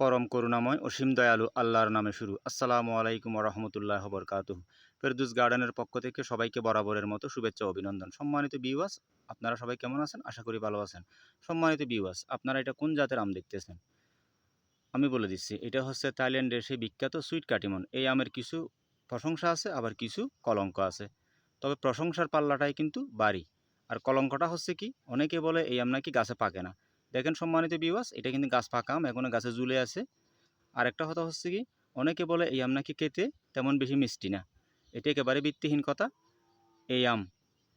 পরম করুণাময় অসীম দয়ালু আল্লাহর নামে শুরু। আসসালামু আলাইকুম রহমতুল্লাহ বরকাতুহ। ফেরদুস গার্ডেনের পক্ষ থেকে সবাইকে বরাবরের মতো শুভেচ্ছা অভিনন্দন। সম্মানিত বিওয়াস আপনারা সবাই কেমন আছেন? আশা করি ভালো আছেন। সম্মানিত বিওয়াস আপনারা এটা কোন জাতের আম দেখতেছেন? আমি বলে দিচ্ছি, এটা হচ্ছে থাইল্যান্ডের সেই বিখ্যাত সুইট কাটিমন। এই আমের কিছু প্রশংসা আছে, আবার কিছু কলঙ্ক আছে। তবে প্রশংসার পাল্লাটাই কিন্তু বাড়ি। আর কলঙ্কটা হচ্ছে কি? অনেকে বলে এই আম নাকি গাছে পাকে না। দেখেন সম্মানিত বিওয়াস এটা কিন্তু গাছ ফাঁকা, আম এখনও গাছে জুলে আছে। আর একটা কথা হচ্ছে কি, অনেকে বলে এই আম নাকি খেতে তেমন বেশি মিষ্টি না। এটা একেবারে ভিত্তিহীন কথা। এই আম,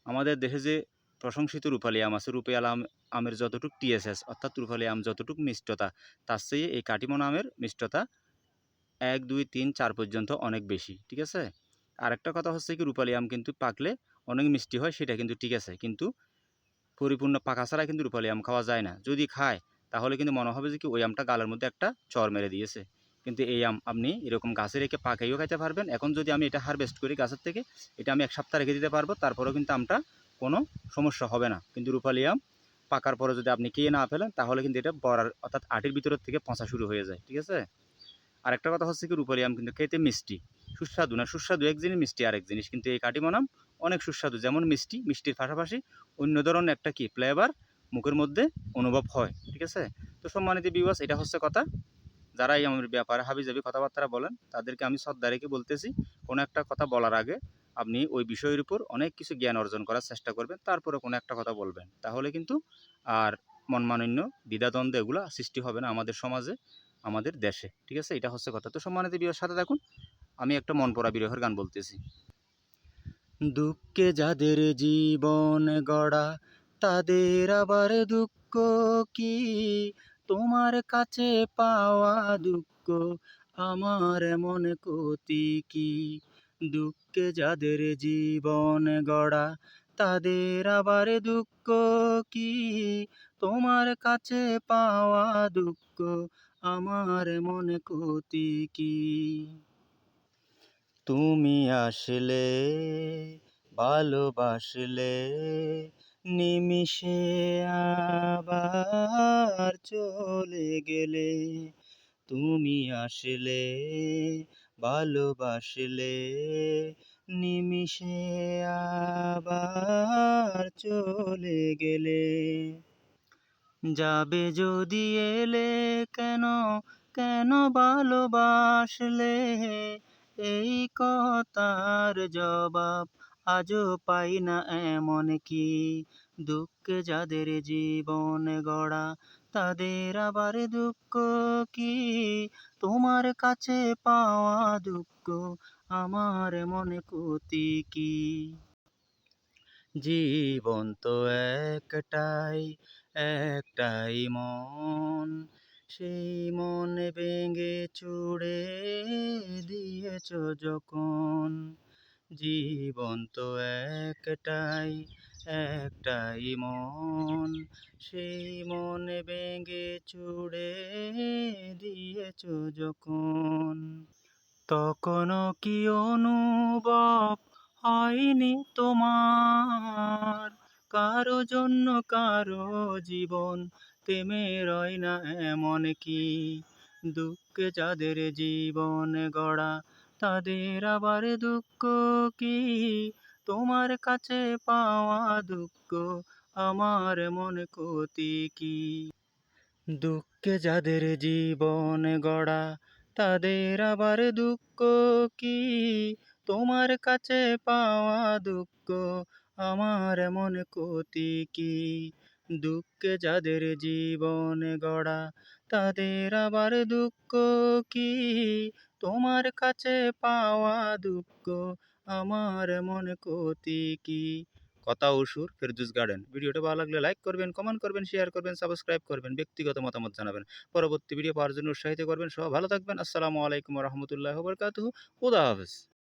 আমাদের দেশে যে প্রশংসিত রূপালী আম আছে রূপালী আম, আমের যতটুক টিএসএস অর্থাৎ রূপালী আম যতটুক মিষ্টতা, তার চেয়ে এই কাটিমন আমের মিষ্টতা এক, দুই, তিন, চার পর্যন্ত অনেক বেশি, ঠিক আছে? আরেকটা কথা হচ্ছে কি, রূপালী আম কিন্তু পাকলে অনেক মিষ্টি হয়, সেটা কিন্তু ঠিক আছে। কিন্তু পরিপূর্ণ পাকা ছাড়া কিন্তু রূপালী আম খাওয়া যায় না। যদি খায়, তাহলে কিন্তু মনে হবে যে কি ওই আমটা গালের মধ্যে একটা চর মেরে দিয়েছে। কিন্তু এই আম আপনি এরকম গাছে রেখে পাকাইও খাইতে পারবেন। এখন যদি আমি এটা হারভেস্ট করি গাছের থেকে, এটা আমি এক সপ্তাহ রেখে দিতে পারব, তারপরেও কিন্তু আমটা কোনো সমস্যা হবে না। কিন্তু রূপালী আম পাকার পরে যদি আপনি খেয়ে না ফেলেন, তাহলে কিন্তু এটা বড়ার অর্থাৎ আটির ভিতরের থেকে পচা শুরু হয়ে যায়। ঠিক আছে? আরেকটা কথা হচ্ছে কি, রূপালী আম কিন্তু খেতে মিষ্টি। সুস্বাদু না, সুস্বাদু এক জিনিস, মিষ্টি আরেক জিনিস। কিন্তু এই কাটিমন আম অনেক সুস্বাদু, যেমন মিষ্টি, মিষ্টির পাশাপাশি অন্য ধরনের একটা কি? ফ্লেভার মুখের মধ্যে অনুভব হয়, ঠিক আছে? তো সম্মানিত বিবাস এটা হচ্ছে কথা। যারাই আমার ব্যাপারে হাবিজাবি কথাবার্তা বলেন, তাদেরকে আমি শ্রদ্ধা রেখে বলতেছি, কোনো একটা কথা বলার আগে আপনি ওই বিষয়ের উপর অনেক কিছু জ্ঞান অর্জন করার চেষ্টা করবেন, তারপরে কোনো একটা কথা বলবেন। তাহলে কিন্তু আর মনমানন্য দ্বিধাদ্বন্দ্ব এগুলো সৃষ্টি হবে না আমাদের সমাজে, আমাদের দেশে, ঠিক আছে? এটা হচ্ছে কথা। তো সম্মানিত বিয়ের সাথে দেখুন আমি একটা মন পড়া বিরহের গান বলতেছি। দুঃখে যাদের জীবন গড়া, তাদের আবার দুঃখ কি? তোমার কাছে পাওয়া দুঃখ, আমার এমন ক্ষতি কি? দুঃখে যাদের জীবন গড়া, তাদের আবার দুঃখ কি? তোমার কাছে পাওয়া দুঃখ, আমার মনে ক্ষতি কি? তুমি আসলে ভালোবাসলে নিমিষে আবার চলে গেলে তুমি আসলে ভালোবাসলে নিমিষে আবার চলে গেলে। যাবে যদি এলে কেন কেন ভালোবাসলে? এই কথার জবাব আজও পাই না এমন কি। দুঃখে যাদের জীবন গড়া, তাদের আবার দুঃখ কি? তোমার কাছে পাওয়া দুঃখ আমার মনে ক্ষতি কি? জীবন তো একটাই একটাই মন, সেই মনে ভেঙে চুড়ে দিয়েছ যখন? জীবন তো একটাই একটাই মন। সেই মনে ভেঙে চুড়ে দিয়েছ যখন? তখনও কি অনুভব হয়নি তোমার? কারও জন্য কারও জীবন তেমে রয় না এমন কি? দুঃখে যাদের জীবন গড়া তাদের আবার দুঃখ কি? তোমার কাছে পাওয়া দুঃখ, আমার মনে ক্ষতি কি? দুঃখে যাদের জীবন গড়া, তাদের আবার দুঃখ কি? তোমার কাছে পাওয়া দুঃখ, আমার মনে ক্ষতি কি? দুঃখে যাদের জীবন গড়া, তাদের আবার দুঃখ কি? তোমার কাছে পাওয়া দুঃখ, আমার মনে ক্ষতি কি? কথা ও সুর, ফেরদুস গার্ডেন। ভিডিওটা ভালো লাগলে লাইক করবেন কমেন্ট করবেন শেয়ার করবেন সাবস্ক্রাইব করবেন, ব্যক্তিগত মতামত জানাবেন। পরবর্তী ভিডিও পাওয়ার জন্য উৎসাহিত করবেন। সব ভালো থাকবেন। আসসালামু আলাইকুম রহমতুল্লাহ বরকাতু খুদা হাফেজ।